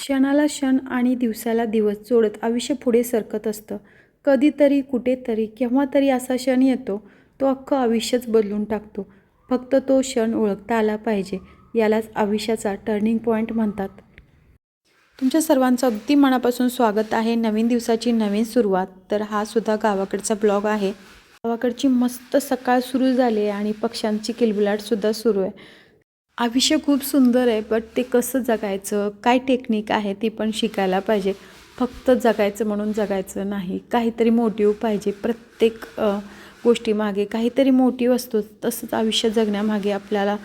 क्षणाला क्षण आणि दिवसाला दिवस जोडत आयुष्य पुढे सरकत असतं. कधीतरी कुठेतरी केव्हा तरी असा क्षण येतो तो अख्खं आयुष्यच बदलून टाकतो. फक्त तो क्षण ओळखता आला पाहिजे यालाच आयुष्याचा टर्निंग पॉईंट म्हणतात. तुमच्या सर्वांचं अगदी मनापासून स्वागत आहे. नवीन दिवसाची नवीन सुरुवात. तर हा सुद्धा गावाकडचा ब्लॉग आहे. गावाकडची मस्त सकाळ सुरू झाली आहे आणि पक्ष्यांची किलबिलाटसुद्धा सुरू आहे. आयुष्य खूप सुंदर आहे बट ते कसं जगायचं काय टेक्निक आहे ती पण शिकायला पाहिजे. फक्त जगायचं म्हणून जगायचं नाही काहीतरी मोटिव्ह पाहिजे. प्रत्येक गोष्टीमागे काहीतरी मोटिव असतो तसंच आयुष्य जगण्यामागे आपल्याला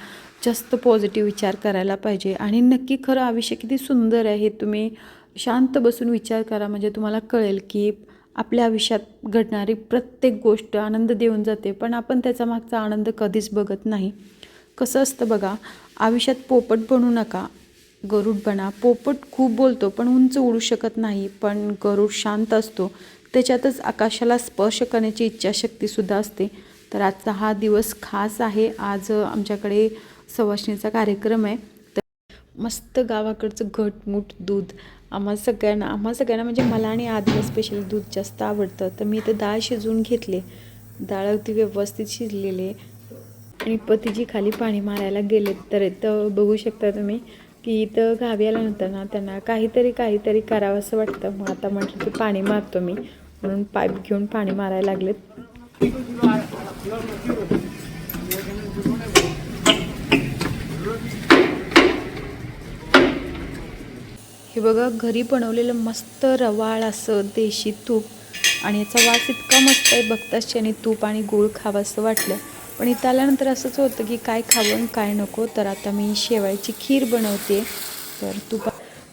जास्त पॉझिटिव्ह विचार करायला पाहिजे. आणि नक्की खरं आयुष्य किती सुंदर आहे हे तुम्ही शांत बसून विचार करा म्हणजे तुम्हाला कळेल की आपल्या आयुष्यात घडणारी प्रत्येक गोष्ट आनंद देऊन जाते पण आपण त्याचा मागचा आनंद कधीच बघत नाही. कसं असतं बघा आयुष्यात पोपट बनू नका गरुड बना. पोपट खूप बोलतो पण उंच उडू शकत नाही पण गरुड शांत असतो. त्याच्यातच आकाशाला स्पर्श करण्याची इच्छाशक्तीसुद्धा असते. तर आजचा हा दिवस खास आहे. आज आमच्याकडे सवासणीचा कार्यक्रम आहे. तर मस्त गावाकडचं घटमूट दूध. आम्हा सगळ्यांना आम्हा सगळ्यांना म्हणजे मला आणि आधीला स्पेशली दूध जास्त आवडतं. तर मी इथं डाळ शिजवून घेतले. डाळ अगदी व्यवस्थित शिजलेले आहे. आणि पतीजी खाली पाणी मारायला गेलेत तर इथं बघू शकता तुम्ही की इथं गावी आल्यानंतर ना त्यांना काहीतरी काहीतरी करावं असं वाटतं. मग आता म्हटलं की पाणी मारतो मी. म्हणून पाईप घेऊन पाणी मारायला लागलेत. हे बघा घरी बनवलेलं मस्त रवाळ असं देशी तूप. आणि याचा वास इतका मस्त आहे बघताच त्याने तूप आणि गूळ खावं असं वाटलं. पण इथं आल्यानंतर असंच होतं की काय खावं काय नको. तर आता मी शेवाळ्याची खीर बनवते. तर तूप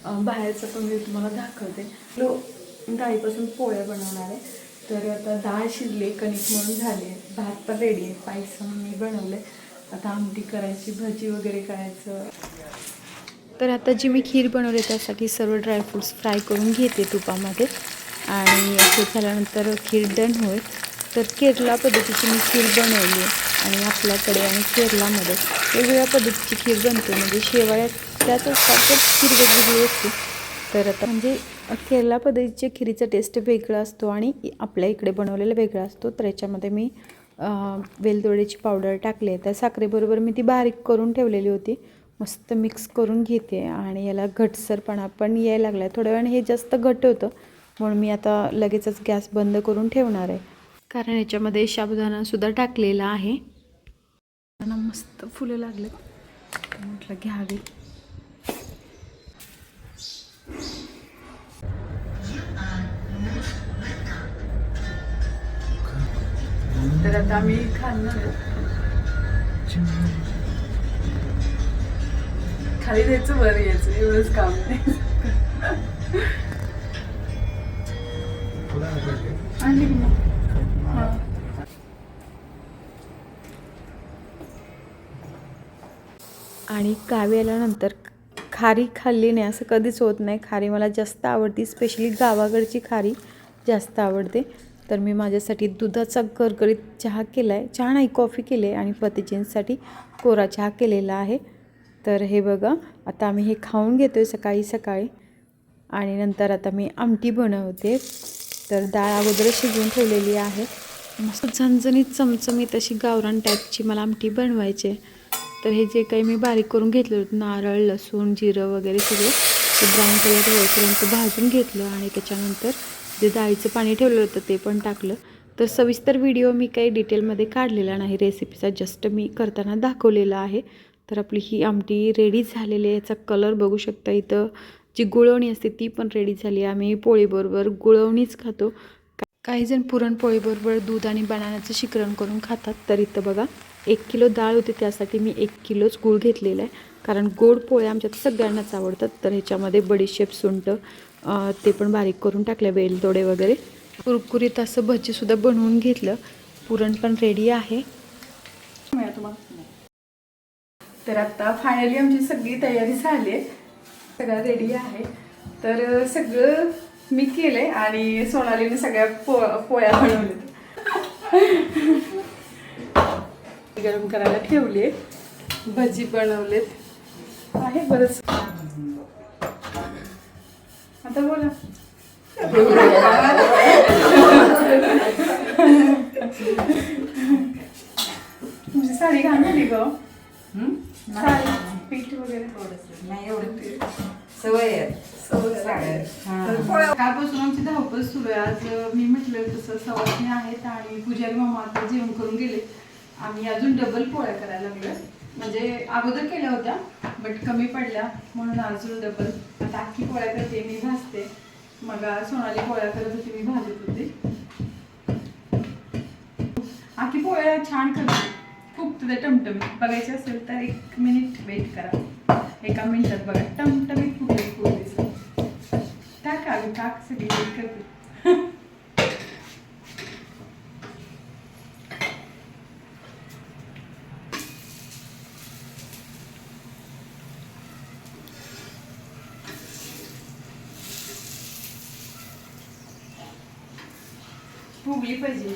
बाहेरचं पण मी तुम्हाला दाखवते. लो डाळीपासून पोळ्या बनवणार आहे. तर आता डाळ शिजली कणिक म्हणून झाली भात पण रेडी आहे. पायसम मी बनवले आता आमटी करायची भजी वगैरे करायचं. तर आता जी मी खीर बनवली त्यासाठी सर्व ड्रायफ्रूट्स फ्राय करून घेते तुपामध्ये. आणि ते झाल्यानंतर खीर डन होईल. तर केरला पद्धतीची मी खीर बनवली आहे आणि आपल्याकडे आणि केरलामध्ये वेगवेगळ्या पद्धतीची खीर बनते. म्हणजे शेवाळ्या त्याच असतात तर खीर वेगवेगळी असते. तर आता म्हणजे केरला पद्धतीच्या खिरीचा टेस्ट वेगळा असतो आणि आपल्या इकडे बनवलेला वेगळा असतो. तर याच्यामध्ये मी वेलदोड्याची पावडर टाकली आहे. त्या साखरेबरोबर मी ती बारीक करून ठेवलेली होती. मस्त मिक्स करून घेते आणि याला घटसरपणा पण यायला लागला आहे थोड्या वेळाने हे जास्त घट होतं म्हणून मी आता लगेचच गॅस बंद करून ठेवणार आहे. कारण याच्यामध्ये साबुदाणासुद्धा टाकलेला आहे. त्यांना मस्त फुलं लागलेत म्हटलं घ्यावी. तर आता आम्ही खाणार खाली द्यायचं बरं यायचं. एवढंच काम आणली आणि मग? आणि गावी आल्यानंतर खारी खाल्ली नाही असं कधीच होत नाही. खारी मला जास्त आवडती स्पेशली गावाकडची खारी जास्त आवडते. तर मी माझ्यासाठी दुधाचा करकरीत चहा केला आहे चहा नाही कॉफी केली आहे. आणि पतीजींसाठी कोरा चहा केलेला आहे. तर हे बघा आता आम्ही हे खाऊन घेतो आहे सकाळी सकाळी. आणि नंतर आता मी आमटी बनवते. तर डाळ अगोदर शिजवून ठेवलेली आहे. मस्त झणझणीत चमचमीत अशी गावरान टाईपची मला आमटी बनवायची आहे. तर हे जे काही मी बारीक करून घेतलं होतं नारळ लसूण जिरं वगैरे सगळं ते ब्राऊन कलर होईपर्यंत भाजून घेतलं आणि त्याच्यानंतर जे डाळीचं पाणी ठेवलं होतं ते पण टाकलं. तर सविस्तर व्हिडिओ मी काही डिटेलमध्ये काढलेला नाही. रेसिपीचा जस्ट मी करताना दाखवलेला आहे. तर आपली ही आमटी रेडी झालेली आहे. याचा कलर बघू शकता इथं जी गुळवणी असते ती पण रेडी झाली आहे. आम्ही पोळीबरोबर गुळवणीच खातो. काहीजण काही जण पुरणपोळीबरोबर दूध आणि बनानाचं शिकरण करून खातात. तर इथं बघा एक किलो डाळ होती त्यासाठी मी एक किलोच गूळ घेतलेला आहे. कारण गोड पोळ्या आमच्यात सगळ्यांनाच आवडतात. तर ह्याच्यामध्ये बडीशेप सुंट ते पण बारीक करून टाकले वेलदोडे वगैरे. कुरकुरीत असं भजीसुद्धा बनवून घेतलं. पुरण पण रेडी आहे. तर आता फायनली आमची सगळी तयारी झाली आहे. सगळं रेडी आहे. तर सगळं मी केलंय आणि सोनालीने सगळ्या पो पोळ्या बनवल्या. गरम करायला ठेवले भजी बनवलेत. आहे बरंच. आता बोला. तुमची साडी घाण झाली ग. साडी पीठ वगैरे. नाही एवढं सवय आहे. कालपासून आमची धावपळ सुरू आहे. आज मी म्हटलं तसं सवासणी आहेत आणि पुजारी मामा आता जेवण करून गेले. आम्ही अजून डबल पोळ्या करायला लागलो म्हणजे अगोदर केल्या होत्या बट कमी पडल्या. म्हणून अजून डबल आता अख्खी पोळ्या करते मी भाजते. मग सोनाली पोळ्या करत होती मी भाजत होते. आखी पोळ्या छान करते. खूप तुझे टमटमीत बघायचे असेल तर एक मिनिट वेट करा. एका मिनिटात बघा. टमटमीत फुगले पोळीचं टाक आम्ही टाक सगळी वेट करते फुगली पाहिजे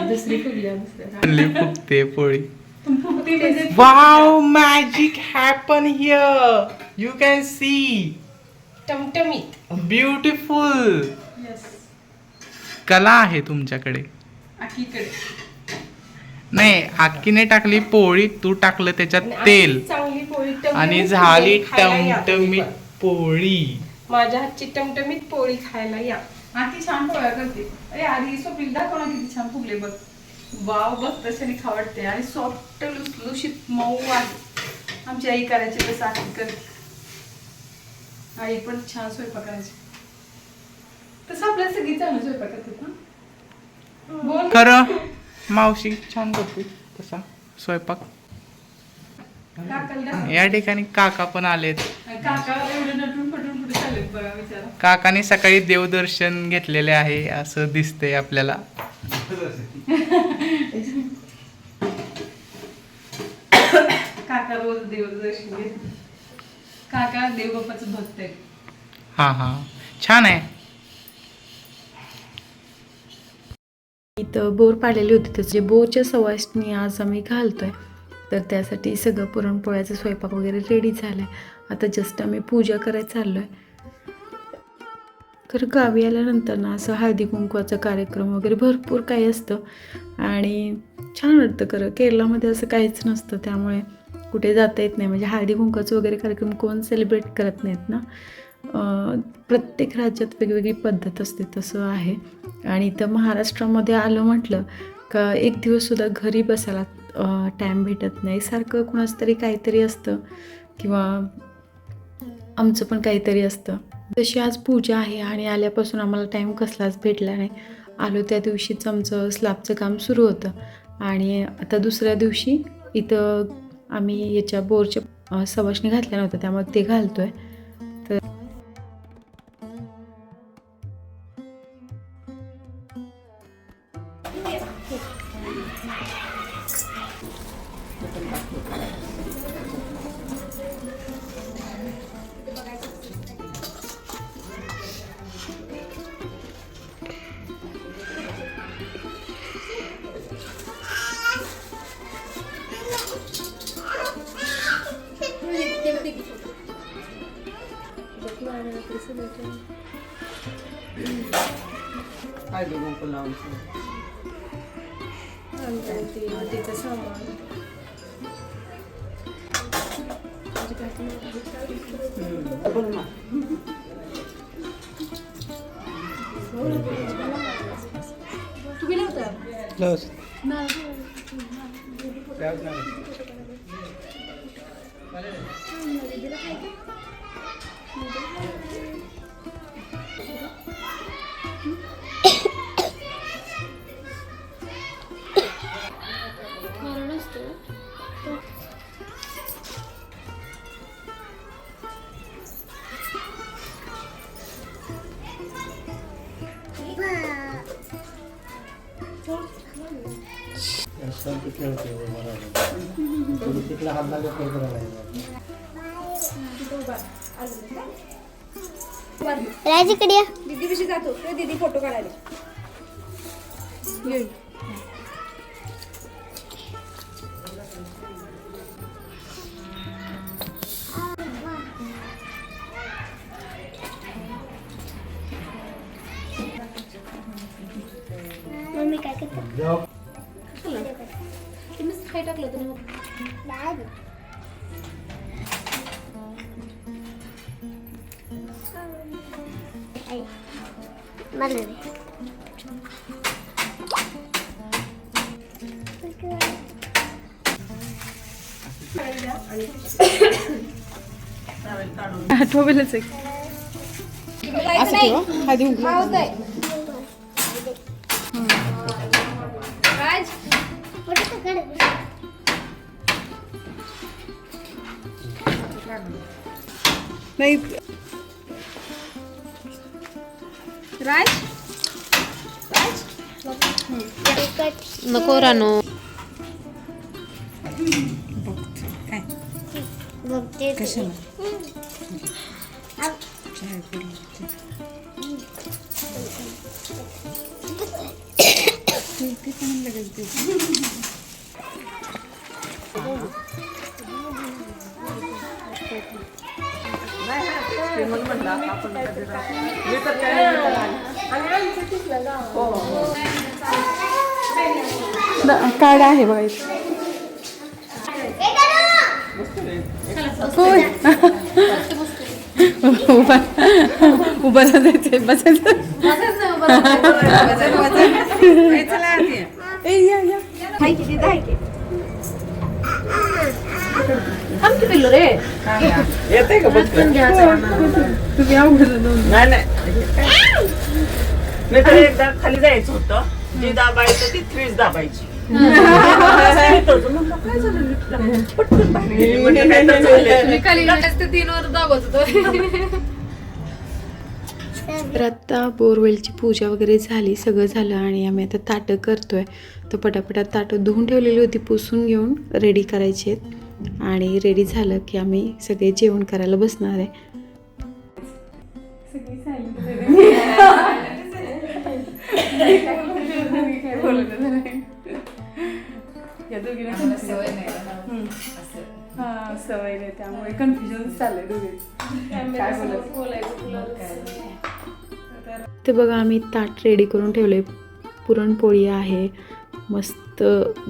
दुसरी फुगली आहे, दुसऱ्या आणली फुगते पोळी म्हणजे wow magic happen here you can see टमटमीत. Beautiful yes कला आहे तुमच्याकडे. आखीकडे नाही आक्कीने टाकली पोळी तू टाकलं त्याच्यात आणि तेल. चांगली पोळी टमटमीत आणि झाली खायला या तुम्ही टमटमीत पण. पोळी. माझ्या हातची टमटमीत पोळी खायला या. आखी छान पोळ्या करते अरे आधी स्वप्नील दाखव ना किती छान फुगले बघ. वाव बघ तशाने खावडते आणि सॉफ्ट लुसलुशीत मऊ आहे. आमची आई करायची तसं आखी करते आई पण छान स्वयंपाक करायची. तसं आपल्या सगळी चांगलं स्वयंपाक करतात ना? बोल. खरं मावशी छान करते तसा स्वयंपाक. या ठिकाणी काका पण आलेत. काकाने सकाळी देवदर्शन घेतलेले आहे असं दिसतंय आपल्याला. काका रोज देवदर्शन घेत. काका भक्त आहे हा हा. छान आहे. इथं बोर पाडलेली होती त्याचे बोरच्या सवासणी आज आम्ही घालतोय. तर त्यासाठी सगळं पुरणपोळ्याचा स्वयंपाक वगैरे रेडी झालाय. आता जस्ट आम्ही पूजा करायला चाललोय. खरं गावी आल्यानंतर ना असं हळदी कुंकवाचा कार्यक्रम वगैरे भरपूर काही असतं. आणि छान वाटतं खरं. केरळामध्ये असं काहीच नसतं. त्यामुळे कुठे जाता येत नाही. म्हणजे हळदी कुंकवाचं वगैरे कार्यक्रम कोण सेलिब्रेट करत नाहीत ना? प्रत्येक राज्यात वेगवेगळी पद्धत असते. तसं आहे. आणि इथं महाराष्ट्रामध्ये आलं म्हटलं का एक दिवससुद्धा घरी बसायला टाईम भेटत नाही. सारखं कुणाचं तरी काहीतरी असतं. किंवा आमचं पण काहीतरी असतं. जशी आज पूजा आहे आणि आल्यापासून आम्हाला टाईम कसलाच भेटला नाही. आलो त्या दिवशीच आमचं स्लॅबचं काम सुरू होतं. आणि आता दुसऱ्या दिवशी इथं आम्ही याच्या बोरच्या सवाशनी सवाशणी घातल्या नव्हत्या त्यामुळे ते घालतो आहे Hagigong ko lang een Ang ganti mo dito sa mga. Ano naman? Tugi een ito? Close. Na. Close शांत खेळते मला तिकडे हात लागत नाही करायला राज इकडे दीदी कशी जातो. दीदी फोटो काढायला. मम्मी काय करते? टाकलं तुम्ही Mother Bear. Twelve minutes. How? डाळ आई, मला दे. आठवलेच एक असं ठेवा आधी उघडा. राज फोटो तर काढ. नाही राज तिखट. नको रानो बघते ते. कार्ड आहे बघा. कोण उभा उभा बसायचं ए या या रे येते का बघ तुम्ही नाही नाही मी तर एकदा खाली जायचं होतं जी दाबायचं ती थ्रीच दाबायची? पटकन बाहेर गेली. काय तर झालंय. खाली ते तीन वर दाबत होतो तर आत्ता बोरवेलची पूजा वगैरे झाली सगळं झालं आणि आम्ही आता ताटं करतोय तर पटापटा ताटं धुवून ठेवलेली होती पुसून घेऊन रेडी करायची आहेत आणि रेडी झालं की आम्ही सगळे जेवण करायला बसणार आहे. सवय नाही. त्यामुळे कन्फ्युजन चाललंय दोघे ते बघा आम्ही ताट रेडी करून ठेवले पुरणपोळी आहे मस्त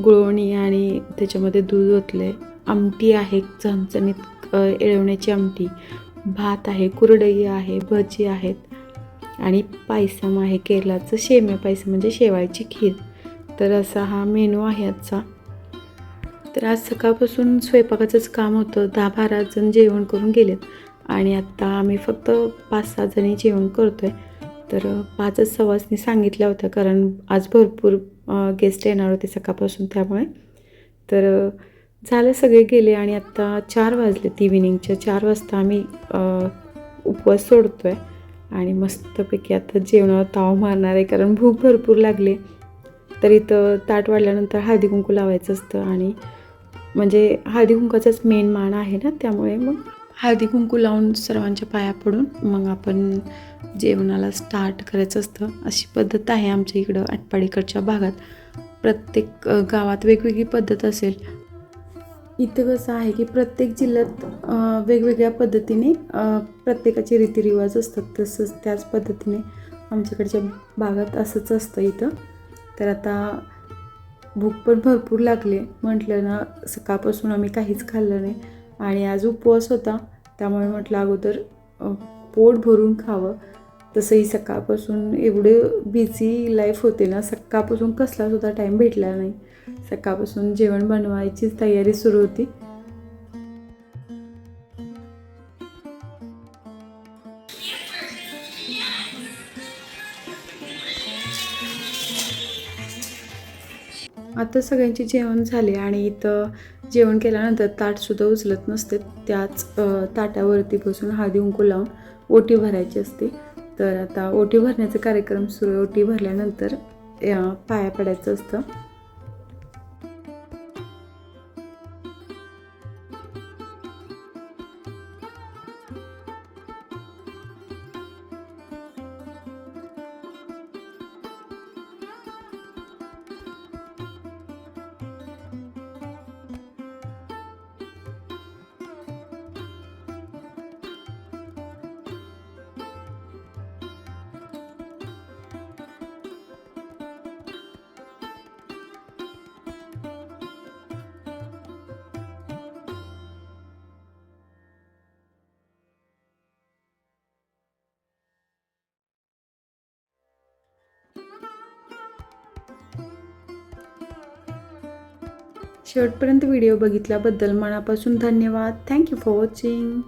गुळवणी आणि त्याच्यामध्ये दूध ओतले आमटी आहे चणचणीत येळवण्याची आमटी. भात आहे कुरडई आहे भजी आहेत. आणि पायसम आहे केरळाचं शेम्या पायसम म्हणजे शेवायची खीर. तर असा हा मेनू आहे आजचा. तर आज सकाळपासून स्वयंपाकाचंच काम होतं. दहा बारा जण जेवण करून गेलेत. आणि आत्ता आम्ही फक्त पाच सहा जणी जेवण करतो आहे तर पाचच सवासनी सांगितल्या होत्या कारण आज भरपूर गेस्ट येणार होते सकाळपासून त्यामुळे. तर झालं सगळे गेले आणि आत्ता चार वाजले ती इव्हिनिंगच्या चार वाजता आम्ही उपवास सोडतो आहे आणि मस्तपैकी आता जेवणावर ताव मारणार आहे कारण भूक भरपूर लागली. तर इथं ताट वाढल्यानंतर हळदी कुंकू लावायचं असतं आणि म्हणजे हळदी कुंकाचाच मेन मान आहे ना त्यामुळे मग. हळदी कुंकू लावून सर्वांच्या पाया पडून मग आपण जेवणाला स्टार्ट करायचं असतं. अशी पद्धत आहे आमच्या इकडं आटपाडीकडच्या भागात. प्रत्येक गावात वेगवेगळी पद्धत असेल. इथं कसं आहे की प्रत्येक जिल्ह्यात वेगवेगळ्या पद्धतीने प्रत्येकाचे रीतिरिवाज असतात. तसंच त्याच पद्धतीने आमच्याकडच्या भागात असंच असतं इथं. तर आता भूक पण भरपूर लागले. म्हटलं ना सकाळपासून आम्ही काहीच खाल्लं नाही. आणि आज उपवास होता. त्यामुळे म्हटलं अगोदर पोट भरून खावं. तसंही सकाळपासून एवढं बिझी लाईफ होते ना सकाळपासून कसलासुद्धा टाईम भेटला नाही. सकाळपासून जेवण बनवायचीच तयारी सुरू होती. आता सगळ्यांचे जेवण झाले आणि इथं जेवण केल्यानंतर ताटसुद्धा उचलत नसते. त्याच ताटावरती बसून हळदी उंकू लावून ओटी भरायची असते. तर आता ओटी भरण्याचा कार्यक्रम सुरू ओटी भरल्यानंतर पाया पडायचं असतं. शेवटपर्यंत व्हिडिओ बघितल्याबद्दल मनापासून धन्यवाद. Thank you for watching